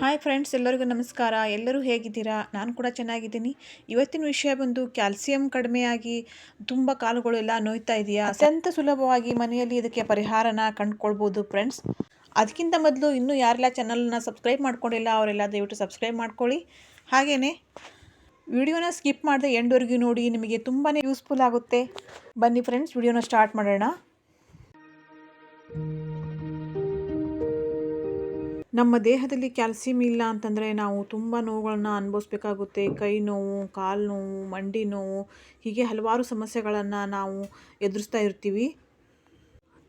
Hi friends ಎಲ್ಲರಿಗೂ ನಮಸ್ಕಾರ. ಎಲ್ಲರೂ ಹೇಗಿದ್ದೀರಾ? ನಾನು ಕೂಡ ಚೆನ್ನಾಗಿದ್ದೀನಿ. ಇವತ್ತಿನ ವಿಷಯ ಬಂದು ಕ್ಯಾಲ್ಸಿಯಂ ಕಡಿಮೆಯಾಗಿ ತುಂಬ ಕಾಲುಗಳು ಎಲ್ಲ ನೋಯ್ತಾ ಇದೆಯಾ? ಅತ್ಯಂತ ಸುಲಭವಾಗಿ ಮನೆಯಲ್ಲಿ ಇದಕ್ಕೆ ಪರಿಹಾರನ ಕಂಡುಕೊಳ್ಬೋದು ಫ್ರೆಂಡ್ಸ್ ಅದಕ್ಕಿಂತ ಮೊದಲು ಇನ್ನೂ ಯಾರೆಲ್ಲ ಚಾನಲನ್ನ ಸಬ್ಸ್ಕ್ರೈಬ್ ಮಾಡ್ಕೊಂಡಿಲ್ಲ, ಅವರೆಲ್ಲ ದಯವಿಟ್ಟು ಸಬ್ಸ್ಕ್ರೈಬ್ ಮಾಡ್ಕೊಳ್ಳಿ. ಹಾಗೆಯೇ ವಿಡಿಯೋನ ಸ್ಕಿಪ್ ಮಾಡದೆ ಎಂಡ್ವರೆಗೂ ನೋಡಿ, ನಿಮಗೆ ತುಂಬಾ ಯೂಸ್ಫುಲ್ ಆಗುತ್ತೆ. ಬನ್ನಿ ಫ್ರೆಂಡ್ಸ್ ವಿಡಿಯೋನ ಸ್ಟಾರ್ಟ್ ಮಾಡೋಣ. ನಮ್ಮ ದೇಹದಲ್ಲಿ ಕ್ಯಾಲ್ಸಿಯಂ ಇಲ್ಲ ಅಂತಂದರೆ ನಾವು ತುಂಬ ನೋವುಗಳನ್ನ ಅನುಭವಿಸ್ಬೇಕಾಗುತ್ತೆ. ಕೈ ನೋವು, ಕಾಲು ನೋವು, ಮಂಡಿ ನೋವು, ಹೀಗೆ ಹಲವಾರು ಸಮಸ್ಯೆಗಳನ್ನು ನಾವು ಎದುರಿಸ್ತಾ ಇರ್ತೀವಿ.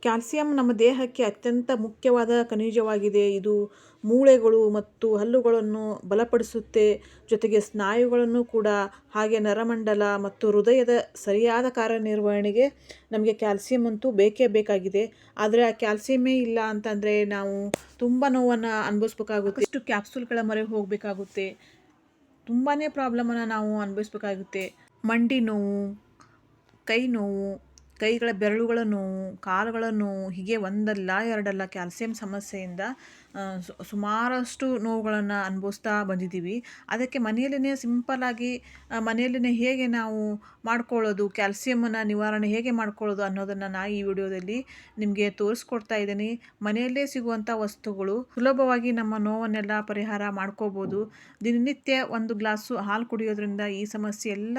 ಕ್ಯಾಲ್ಸಿಯಂ ನಮ್ಮ ದೇಹಕ್ಕೆ ಅತ್ಯಂತ ಮುಖ್ಯವಾದ ಖನಿಜವಾಗಿದೆ. ಇದು ಮೂಳೆಗಳು ಮತ್ತು ಹಲ್ಲುಗಳನ್ನು ಬಲಪಡಿಸುತ್ತೆ. ಜೊತೆಗೆ ಸ್ನಾಯುಗಳನ್ನು ಕೂಡ, ಹಾಗೆ ನರಮಂಡಲ ಮತ್ತು ಹೃದಯದ ಸರಿಯಾದ ಕಾರ್ಯನಿರ್ವಹಣೆಗೆ ನಮಗೆ ಕ್ಯಾಲ್ಸಿಯಂ ಅಂತೂ ಬೇಕೇ ಬೇಕಾಗಿದೆ. ಆದರೆ ಆ ಕ್ಯಾಲ್ಸಿಯಮೇ ಇಲ್ಲ ಅಂತಂದರೆ ನಾವು ತುಂಬ ನೋವನ್ನು ಅನುಭವಿಸ್ಬೇಕಾಗುತ್ತೆ. ಇಷ್ಟು ಕ್ಯಾಪ್ಸೂಲ್ಗಳ ಮೊರೆ ಹೋಗಬೇಕಾಗುತ್ತೆ. ತುಂಬಾ ಪ್ರಾಬ್ಲಮನ್ನು ನಾವು ಅನುಭವಿಸ್ಬೇಕಾಗುತ್ತೆ. ಮಂಡಿ ನೋವು, ಕೈ ನೋವು ಕೈಗಳ ಬೆರಳುಗಳ ನೋವು ಕಾಲುಗಳ ನೋವು ಹೀಗೆ ಒಂದಲ್ಲ ಎರಡಲ್ಲ ಕ್ಯಾಲ್ಸಿಯಂ ಸಮಸ್ಯೆಯಿಂದ ಸುಮಾರಷ್ಟು ನೋವುಗಳನ್ನು ಅನುಭವಿಸ್ತಾ ಬಂದಿದ್ದೀವಿ. ಅದಕ್ಕೆ ಮನೆಯಲ್ಲೇ ಸಿಂಪಲ್ಲಾಗಿ ಮನೆಯಲ್ಲೇ ಹೇಗೆ ನಾವು ಮಾಡ್ಕೊಳ್ಳೋದು ಕ್ಯಾಲ್ಸಿಯಮನ್ನು ನಿವಾರಣೆ ಹೇಗೆ ಮಾಡ್ಕೊಳ್ಳೋದು ಅನ್ನೋದನ್ನು ನಾ ಈ ವಿಡಿಯೋದಲ್ಲಿ ನಿಮಗೆ ತೋರಿಸ್ಕೊಡ್ತಾ ಇದ್ದೀನಿ. ಮನೆಯಲ್ಲೇ ಸಿಗುವಂಥ ವಸ್ತುಗಳು, ಸುಲಭವಾಗಿ ನಮ್ಮ ನೋವನ್ನೆಲ್ಲ ಪರಿಹಾರ ಮಾಡ್ಕೋಬೋದು. ದಿನನಿತ್ಯ ಒಂದು ಗ್ಲಾಸು ಹಾಲು ಕುಡಿಯೋದ್ರಿಂದ ಈ ಸಮಸ್ಯೆ ಎಲ್ಲ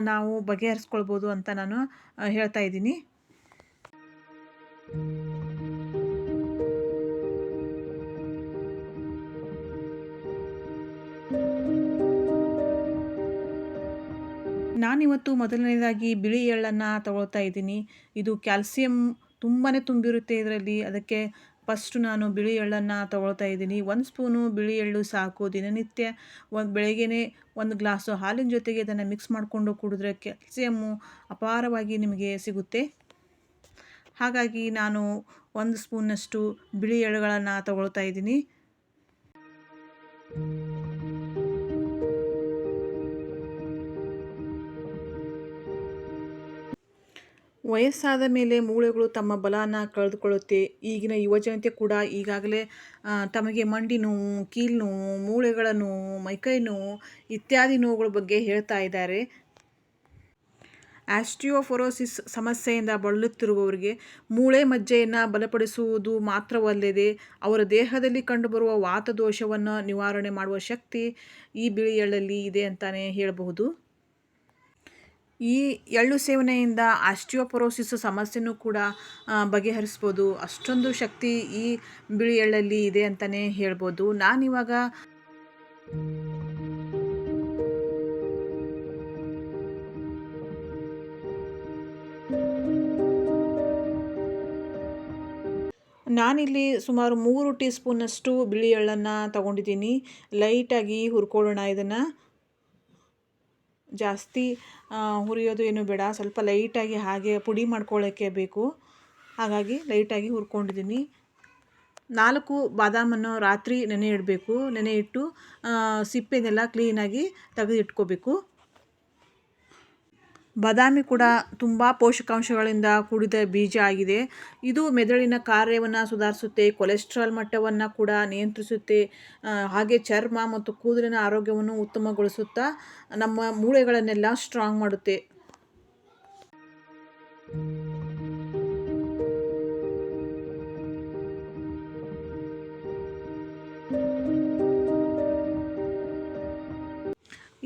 ನಾವು ಬಗೆಹರಿಸ್ಕೊಳ್ಬೋದು ಅಂತ ನಾನು ಹೇಳ್ತಾ ಇದ್ದೀನಿ. ನಾನಿವತ್ತು ಮೊದಲನೇದಾಗಿ ಬಿಳಿ ಎಳ್ಳನ್ನು ತಗೊಳ್ತಾ ಇದ್ದೀನಿ. ಇದು ಕ್ಯಾಲ್ಸಿಯಂ ತುಂಬಾ ತುಂಬಿರುತ್ತೆ ಇದರಲ್ಲಿ. ಅದಕ್ಕೆ ಫಸ್ಟು ನಾನು ಬಿಳಿ ಎಳ್ಳನ್ನು ತಗೊಳ್ತಾ ಇದ್ದೀನಿ. ಒಂದು ಸ್ಪೂನು ಬಿಳಿ ಎಳ್ಳು ಸಾಕು ದಿನನಿತ್ಯ. ಒಂದು ಬೆಳಗ್ಗೆನೆ ಒಂದು ಗ್ಲಾಸು ಹಾಲಿನ ಜೊತೆಗೆ ಇದನ್ನು ಮಿಕ್ಸ್ ಮಾಡಿಕೊಂಡು ಕುಡಿದ್ರೆ ಕ್ಯಾಲ್ಸಿಯಮ್ಮು ಅಪಾರವಾಗಿ ನಿಮಗೆ ಸಿಗುತ್ತೆ. ಹಾಗಾಗಿ ನಾನು ಒಂದು ಸ್ಪೂನಷ್ಟು ಬಿಳಿ ಎಳ್ಳುಗಳನ್ನು ತಗೊಳ್ತಾ ಇದ್ದೀನಿ. ವಯಸ್ಸಾದ ಮೇಲೆ ಮೂಳೆಗಳು ತಮ್ಮ ಬಲನ ಕಳೆದುಕೊಳ್ಳುತ್ತೆ. ಈಗಿನ ಯುವಜನತೆ ಕೂಡ ಈಗಾಗಲೇ ತಮಗೆ ಮಂಡಿ ನೋವು ಕೀಲು ನೋವು, ಮೂಳೆಗಳ ನೋವು, ಮೈಕೈ ನೋವು ಇತ್ಯಾದಿ ನೋವುಗಳ ಬಗ್ಗೆ ಹೇಳ್ತಾ ಇದ್ದಾರೆ. ಆಸ್ಟಿಯೋಫೊರೋಸಿಸ್ ಸಮಸ್ಯೆಯಿಂದ ಬಳಲುತ್ತಿರುವವರಿಗೆ ಮೂಳೆ ಮಜ್ಜೆಯನ್ನು ಬಲಪಡಿಸುವುದು ಮಾತ್ರವಲ್ಲದೆ ಅವರ ದೇಹದಲ್ಲಿ ಕಂಡುಬರುವ ವಾತದೋಷವನ್ನು ನಿವಾರಣೆ ಮಾಡುವ ಶಕ್ತಿ ಈ ಬಿಳಿ ಇದೆ ಅಂತಲೇ ಹೇಳಬಹುದು. ಈ ಎಳ್ಳು ಸೇವನೆಯಿಂದ ಆಸ್ಟಿಯೋಪೊರೋಸಿಸ್ ಸಮಸ್ಯೆನೂ ಕೂಡ ಬಗೆಹರಿಸ್ಬೋದು. ಅಷ್ಟೊಂದು ಶಕ್ತಿ ಈ ಬಿಳಿ ಎಳ್ಳಲ್ಲಿ ಇದೆ ಅಂತಲೇ ಹೇಳ್ಬೋದು. ನಾನಿವಾಗ ನಾನಿಲ್ಲಿ ಸುಮಾರು ಮೂರು ಟೀ ಸ್ಪೂನಷ್ಟು ಬಿಳಿ ಎಳ್ಳನ್ನು ತಗೊಂಡಿದ್ದೀನಿ. ಲೈಟಾಗಿ ಹುರ್ಕೊಳ್ಳೋಣ ಇದನ್ನು. ಜಾಸ್ತಿ ಹುರಿಯೋದು ಏನು ಬೇಡ. ಸ್ವಲ್ಪ ಲೈಟಾಗಿ ಹಾಗೆ ಪುಡಿ ಮಾಡ್ಕೊಳ್ಳೋಕ್ಕೆ ಬೇಕು. ಹಾಗಾಗಿ ಲೈಟಾಗಿ ಹುರ್ಕೊಂಡಿದ್ದೀನಿ. ನಾಲ್ಕು ಬಾದಾಮನ್ನು ರಾತ್ರಿ ನೆನೆ ಇಡಬೇಕು. ನೆನೆ ಇಟ್ಟು ಸಿಪ್ಪೆನೆಲ್ಲ ಕ್ಲೀನಾಗಿ ತೆಗೆದು ಇಟ್ಕೋಬೇಕು ಬಾದಾಮಿ ಕೂಡ ತುಂಬ ಪೋಷಕಾಂಶಗಳಿಂದ ಕೂಡಿದ ಬೀಜ ಆಗಿದೆ. ಇದು ಮೆದುಳಿನ ಕಾರ್ಯವನ್ನು ಸುಧಾರಿಸುತ್ತೆ, ಕೊಲೆಸ್ಟ್ರಾಲ್ ಮಟ್ಟವನ್ನು ಕೂಡ ನಿಯಂತ್ರಿಸುತ್ತೆ ಹಾಗೆ ಚರ್ಮ ಮತ್ತು ಕೂದಲಿನ ಆರೋಗ್ಯವನ್ನು ಉತ್ತಮಗೊಳಿಸುತ್ತಾ ನಮ್ಮ ಮೂಳೆಗಳನ್ನೆಲ್ಲ ಸ್ಟ್ರಾಂಗ್ ಮಾಡುತ್ತೆ.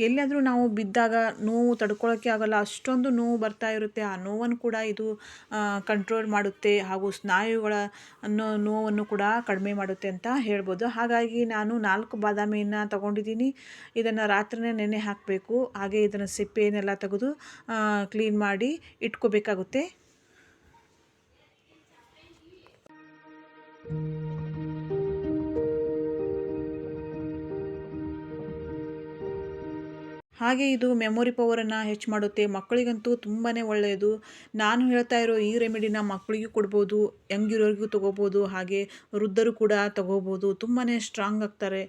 ಎಲ್ಲಿಯಾದರೂ ನಾವು ಬಿದ್ದಾಗ ನೋವು ತಡ್ಕೊಳ್ಳೋಕ್ಕೆ ಆಗಲ್ಲ, ಅಷ್ಟೊಂದು ನೋವು ಬರ್ತಾ ಇರುತ್ತೆ. ಆ ನೋವನ್ನು ಕೂಡ ಇದು ಕಂಟ್ರೋಲ್ ಮಾಡುತ್ತೆ ಹಾಗೂ ಸ್ನಾಯುಗಳ ಅನ್ನೋ ನೋವನ್ನು ಕೂಡ ಕಡಿಮೆ ಮಾಡುತ್ತೆ ಅಂತ ಹೇಳ್ಬೋದು. ಹಾಗಾಗಿ ನಾನು ನಾಲ್ಕು ಬಾದಾಮಿಯನ್ನು ತಗೊಂಡಿದ್ದೀನಿ. ಇದನ್ನು ರಾತ್ರಿನೇ ನೆನೆ ಹಾಕಬೇಕು. ಹಾಗೆ ಇದನ್ನು ಸಿಪ್ಪೆಯನ್ನೆಲ್ಲ ತೆಗೆದು ಕ್ಲೀನ್ ಮಾಡಿ ಇಟ್ಕೋಬೇಕಾಗುತ್ತೆ. ಹಾಗೆ ಇದು ಮೆಮೊರಿ ಪವರನ್ನು ಹೆಚ್ಚು ಮಾಡುತ್ತೆ. ಮಕ್ಕಳಿಗಂತೂ ತುಂಬಾ ಒಳ್ಳೆಯದು. ನಾನು ಹೇಳ್ತಾ ಇರೋ ಈ ರೆಮಿಡಿನ ಮಕ್ಕಳಿಗೂ ಕೊಡ್ಬೋದು, ಯಂಗಿರೋರಿಗೂ ತೊಗೋಬೋದು, ಹಾಗೆ ವೃದ್ಧರು ಕೂಡ ತೊಗೋಬೋದು. ತುಂಬಾ ಸ್ಟ್ರಾಂಗ್ ಆಗ್ತಾರೆ.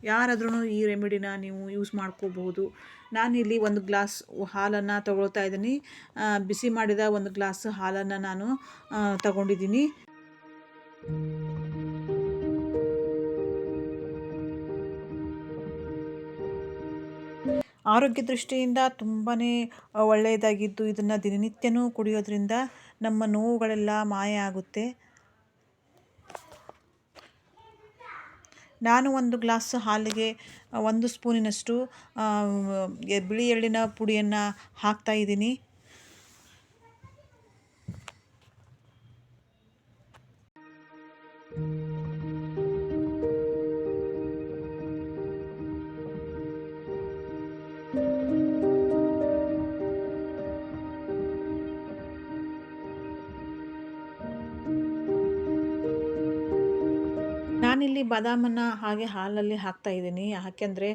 ಯಾರಾದ್ರೂ ಈ ರೆಮಿಡಿನ ನೀವು ಯೂಸ್ ಮಾಡ್ಕೋಬಹುದು ನಾನಿಲ್ಲಿ ಒಂದು ಗ್ಲಾಸ್ ಹಾಲನ್ನು ತಗೊಳ್ತಾ ಇದ್ದೀನಿ. ಬಿಸಿ ಮಾಡಿದ ಒಂದು ಗ್ಲಾಸ್ ಹಾಲನ್ನು ನಾನು ತಗೊಂಡಿದ್ದೀನಿ. ಆರೋಗ್ಯ ದೃಷ್ಟಿಯಿಂದ ತುಂಬಾ ಒಳ್ಳೆಯದಾಗಿದ್ದು ಇದನ್ನು ದಿನನಿತ್ಯನೂ ಕುಡಿಯೋದ್ರಿಂದ ನಮ್ಮ ನೋವುಗಳೆಲ್ಲ ಮಾಯ ಆಗುತ್ತೆ. ನಾನು ಒಂದು ಗ್ಲಾಸ್ ಹಾಲಿಗೆ ಒಂದು ಸ್ಪೂನಿನಷ್ಟು ಬಿಳಿ ಎಳ್ಳಿನ ಪುಡಿಯನ್ನು ಹಾಕ್ತಾ ನಾನಿಲ್ಲಿ ಬಾದಾಮನ್ನು ಹಾಗೆ ಹಾಲಲ್ಲಿ ಹಾಕ್ತಾ ಇದ್ದೀನಿ. ಯಾಕೆಂದರೆ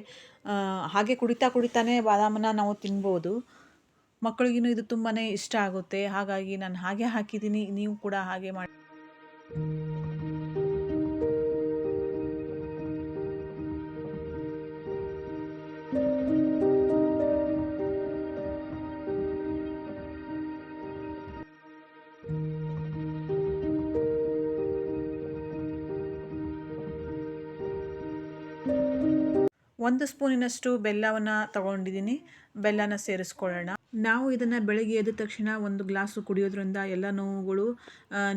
ಹಾಗೆ ಕುಡಿತಾ ಕುಡಿತಾನೆ ಬಾದಾಮನ್ನು ನಾವು ತಿನ್ಬೋದು. ಮಕ್ಕಳಿಗೂ ಇದು ತುಂಬಾ ಇಷ್ಟ ಆಗುತ್ತೆ. ಹಾಗಾಗಿ ನಾನು ಹಾಗೆ ಹಾಕಿದ್ದೀನಿ. ನೀವು ಕೂಡ ಹಾಗೆ ಮಾಡಿ. ಒಂದು ಸ್ಪೂನಿನಷ್ಟು ಬೆಲ್ಲವನ್ನು ತಗೊಂಡಿದ್ದೀನಿ. ಬೆಲ್ಲನ ಸೇರಿಸ್ಕೊಳ್ಳೋಣ. ನಾವು ಇದನ್ನು ಬೆಳಗ್ಗೆ ಎದ್ದ ತಕ್ಷಣ ಒಂದು ಗ್ಲಾಸು ಕುಡಿಯೋದ್ರಿಂದ ಎಲ್ಲ ನೋವುಗಳು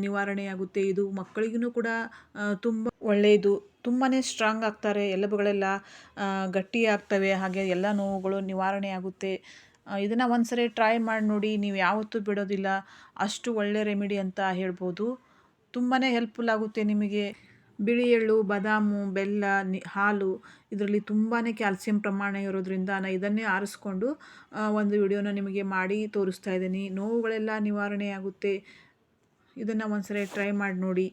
ನಿವಾರಣೆಯಾಗುತ್ತೆ. ಇದು ಮಕ್ಕಳಿಗೂ ಕೂಡ ತುಂಬ ಒಳ್ಳೆಯದು. ತುಂಬಾ ಸ್ಟ್ರಾಂಗ್ ಆಗ್ತಾರೆ. ಎಲುಬುಗಳೆಲ್ಲ ಗಟ್ಟಿಯಾಗ್ತವೆ ಹಾಗೆ ಎಲ್ಲ ನೋವುಗಳು ನಿವಾರಣೆ ಆಗುತ್ತೆ ಇದನ್ನು ಒಂದ್ಸರಿ ಟ್ರೈ ಮಾಡಿ ನೋಡಿ. ನೀವು ಯಾವತ್ತೂ ಬಿಡೋದಿಲ್ಲ. ಅಷ್ಟು ಒಳ್ಳೆ ರೆಮಿಡಿ ಅಂತ ಹೇಳ್ಬೋದು. ತುಂಬಾ ಹೆಲ್ಪ್ಫುಲ್ ಆಗುತ್ತೆ ನಿಮಗೆ. ಬಿಳಿ ಎಳ್ಳು ಬಾದಾಮು, ಬೆಲ್ಲ, ನಿ, ಹಾಲು ಇದರಲ್ಲಿ ತುಂಬಾ ಕ್ಯಾಲ್ಸಿಯಂ ಪ್ರಮಾಣ ಇರೋದ್ರಿಂದ ನಾನು ಇದನ್ನೇ ಆರಿಸ್ಕೊಂಡು ಒಂದು ವಿಡಿಯೋನ ನಿಮಗೆ ಮಾಡಿ ತೋರಿಸ್ತಾ ಇದ್ದೀನಿ. ನೋವುಗಳೆಲ್ಲ ನಿವಾರಣೆ ಆಗುತ್ತೆ ಇದನ್ನು ಒಂದ್ಸರಿ ಟ್ರೈ ಮಾಡಿ ನೋಡಿ.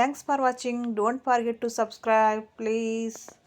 Thanks for watching. Don't forget to subscribe, please.